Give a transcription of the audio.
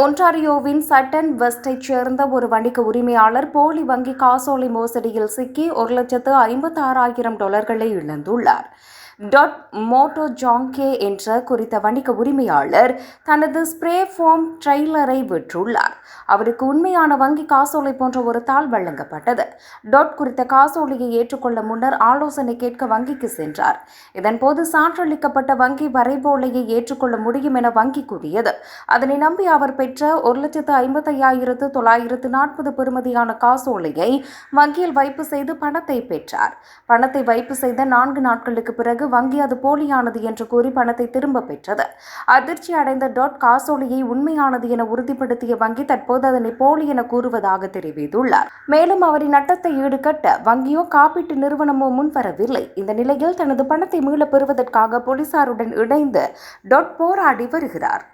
ஒன்டாரியோவின் சட்டன் வெஸ்டைச் சேர்ந்த ஒரு வணிக உரிமையாளர் போலி வங்கி காசோலை மோசடியில் சிக்கி ஒரு லட்சத்து ஐம்பத்தாறாயிரம் டாலர்களை இழந்துள்ளார். டாட் மோட்டோ ஜாங்கே என்ற குறித்த வணிக உரிமையாளர் தனது ஸ்ப்ரே ஃபார்ம் ட்ரெய்லரை விற்றுள்ளார். அவருக்கு உண்மையான வங்கி காசோலை போன்ற ஒரு தாள் வழங்கப்பட்டது. டாட் குறித்த காசோலையை ஏற்றுக்கொள்ள முன்னர் ஆலோசனை கேட்க வங்கிக்கு சென்றார். இதன்போது சான்றளிக்கப்பட்ட வங்கி வரைபோலையை ஏற்றுக்கொள்ள முடியும் என வங்கி கூறியது. அதனை நம்பி அவர் பெற்ற ஒரு லட்சத்து ஐம்பத்தையாயிரத்து தொள்ளாயிரத்து நாற்பது பெறுமதியான காசோலையை வங்கியில் வைப்பு செய்து பணத்தை பெற்றார். பணத்தை வைப்பு செய்த நான்கு நாட்களுக்கு பிறகு வங்கி அது போலியானது என்று கூறி பணத்தை திரும்ப பெற்றது. அதிர்ச்சி அடைந்த டாட் காசோலியை உண்மையானது என உறுதிப்படுத்திய வங்கி தற்போது அதனை போலி என கூறுவதாக தெரிவித்துள்ளார். மேலும் அவரின் நட்டத்தை ஈடுகட்ட வங்கியோ காப்பீட்டு நிறுவனமோ முன்வரவில்லை. இந்த நிலையில் தனது பணத்தை மீளப் பெறுவதற்காக போலீசாருடன் இணைந்து டாட் போராடி வருகிறார்.